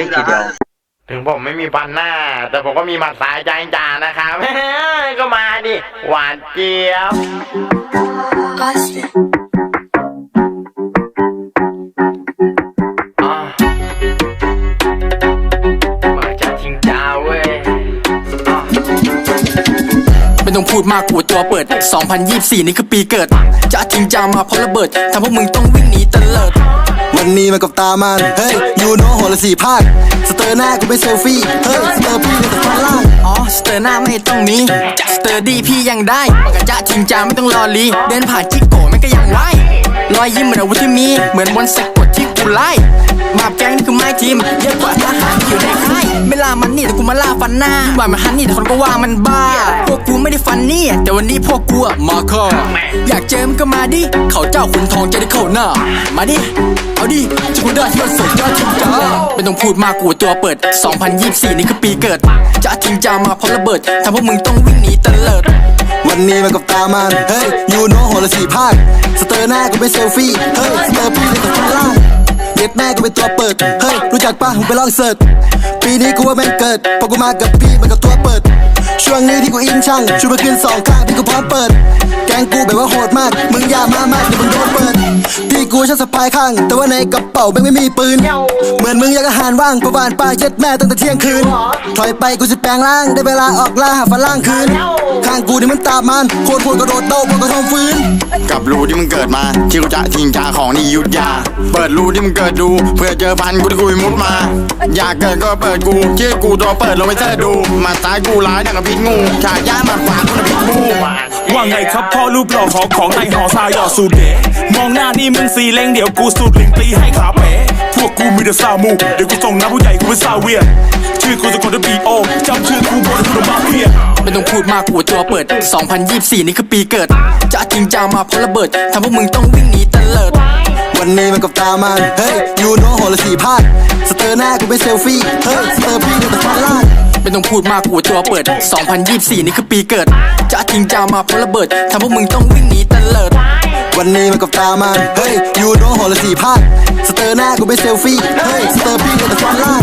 ยทีเดียวถึงผมไม่มีฟันหน้า แต่ผมก็มีหมัดสายใจจ่านะครับก็มาดิหวานเจี๊ยบ Austin. อะมาจากทิงจ้าเว้ยอะไม่ต้องพูดมากกูตัวเปิด 2024 นี่คือปีเกิด จะจริงจังมาเพราะระเบิดทำพวกมึงต้องวิ่งหนีเตลิด วันนี้มากับตามัน เฮ้ยยูโนโหละสี่ภาคสเตอร์หน้ากูเป็นเซลฟี่ เฮ้ยสเตอร์พี่ในแต่ฟันล่างอ๋อสเตอร์หน้าไม่ต้องมีสเตอร์ดีพี่ยังได้ปากกะจะจริงจังไม่ต้องรอลี เดินผ่านจิกโกแม่งก็ยังไหวรอยยิ้มเหมือนอาวุธที่มี เหมือนมนต์สะกดที่กูไล่ ทีมเยอะกว่าทหารที่อยู่ในค่ายไม่ล่ามันนี่แต่กูมาล่าฟันหน้าว่ามันฮันนี่แต่คนก็ว่ามันบ้า พวกกูไม่ได้ฟันนี่ แต่วันนี้พวกกูอะมาคออยากเจอมันก็มาดิ เขาเจ้าขุนทองจะได้เข้าหน้า มาดิ เอาดิจะกูได้ที่มันสุดยอดจริงจังไม่ต้องพูดมากกูตัวเปิด 2024 นี่คือปีเกิด จะจริงจังมาพราะระเบิดทำพวกมึงต้องวิ่งหนีเตลิดวันนี้มากับตามัน เฮ้ยยูโนโหละสี่ภาค สเตอร์หน้ากูเป็นเซลฟี่ เฮ้ย สเตอร์พี่ในแต่ฟันล่าง ย็ดแม่กูเป็นตัวเปิด เฮ้ย รู้จักปะมึงไปลองเสิร์ชปีนี้กูว่าแม่งเกิดพราะกูมากับพี่มันกับตัวเปิด ช่วงนี้ที่กูอินช่างช่วยมาขึ้นสองข้างพี่กูพร้อมเปิด แกงกูแบบว่าโหดมาก มึงอย่ามามากเดี๋ยวมึงโดนเปิด กูช่างสะพายข้าง แต่ว่าในกระเป๋าแม่งไม่มีปืน เหมือนมึงอยากอาหารว่างประวานป้าเย็ดแม่ตั้งแต่เที่ยงคืน ถอยไปกูจะแปลงร่างได้เวลาออกล่าหาฝรั่งคืน ข้างกูนี่มันตามันโคตรโคตรกระโดดโต้บนกระทงฟื้นกับรูที่มึงเกิดมาที่กูจะทิ้งจาของนี่ยุทธยา เปิดรูที่มึงเกิดดู เพื่อเจอพันกูที่กูมุดมา อยากเกิดก็เปิดกูชื่อกูตัวเปิดลงไปเสิร์ชดู มาซ้ายกูร้ายดังกับพิษงูฉายามาขวากูน่ะพิษบูว่าไงครับพ่อรูปหล่อขอของในหอซายอสูดเดะ มองหน้านี่มึงสีเล็งเดี๋ยวกูสูดลิงตีให้ขาเป๋พวกกูมีแต่ซามู เดี๋ยวกูส่งน้ำผู้ใหญ่กูเป็นซาเวียนชื่อกูสะกดด้วยบีโอจำชื่อกูบนกูมาเพียไม่ต้องพูดมากกูตัวเปิด 2024 นี่คือปีเกิด จะจริงจังมาเพราะระเบิดทำพวกมึงต้องวิ่งหนีเตลิดวันนี้มากับตามัน เฮ้ยยูโนโหละสี่ภาคสเตอร์หน้ากูเป็นเซลฟี่ เฮ้ยสเตอร์พี่ในแต่ฟันล่างไม่ต้องพูดมากกูตัวเปิด 2024 นี่คือปีเกิด จะจริงจังมาเพราะระเบิดทำพวกมึงต้องวิ่งหนีเตลิด วันนี้มันก็ตามันเฮ้ยยูโน่หอละสี่พาดสเตอร์หน้ากูไปเซลฟี่เฮ้ยสเตอร์พี่ก็แต่ความลาด